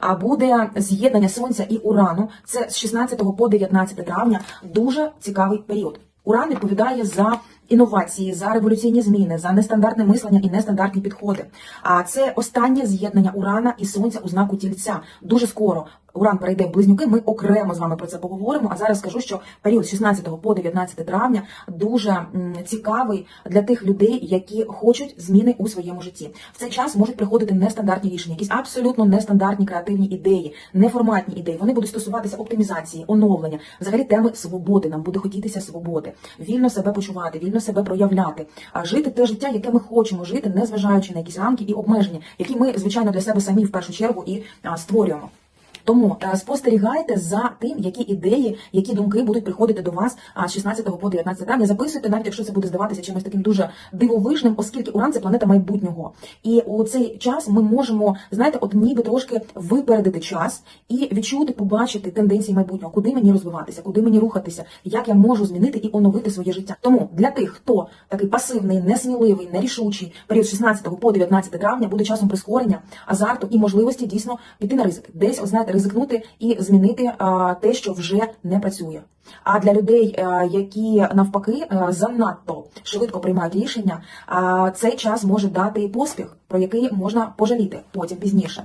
а буде з'єднання сонця і урану. Це з 16 по 19 травня. Дуже цікавий період. Уран відповідає за інновації, за революційні зміни, за нестандартне мислення і нестандартні підходи. А це останнє з'єднання Урана і Сонця у знаку тільця. Дуже скоро Уран перейде в близнюки. Ми окремо з вами про це поговоримо. А зараз скажу, що період з 16 по 19 травня дуже цікавий для тих людей, які хочуть зміни у своєму житті. В цей час можуть приходити нестандартні рішення, якісь абсолютно нестандартні креативні ідеї, неформатні ідеї. Вони будуть стосуватися оптимізації, оновлення, взагалі теми свободи. Нам буде хотітися свободи, вільно себе почувати, вільно себе проявляти, а жити те життя, яке ми хочемо жити, незважаючи на якісь рамки і обмеження, які ми звичайно для себе самі в першу чергу і створюємо. Тому е, спостерігайте за тим, які ідеї, які думки будуть приходити до вас з 16 по 19 травня. Записуйте, навіть якщо це буде здаватися чимось таким дуже дивовижним, оскільки Уран це планета майбутнього. І у цей час ми можемо, знаєте, от ніби трошки випередити час і відчути, побачити тенденції майбутнього, куди мені розвиватися, куди мені рухатися, як я можу змінити і оновити своє життя. Тому для тих, хто такий пасивний, несміливий, нерішучий, період з 16 по 19 травня буде часом прискорення, азарту і можливості дійсно піти на ризик, десь, знаєте, ризикнути і змінити те, що вже не працює. А для людей, е, які навпаки е, занадто швидко приймають рішення, цей час може дати поспіх, про який можна пожаліти потім пізніше.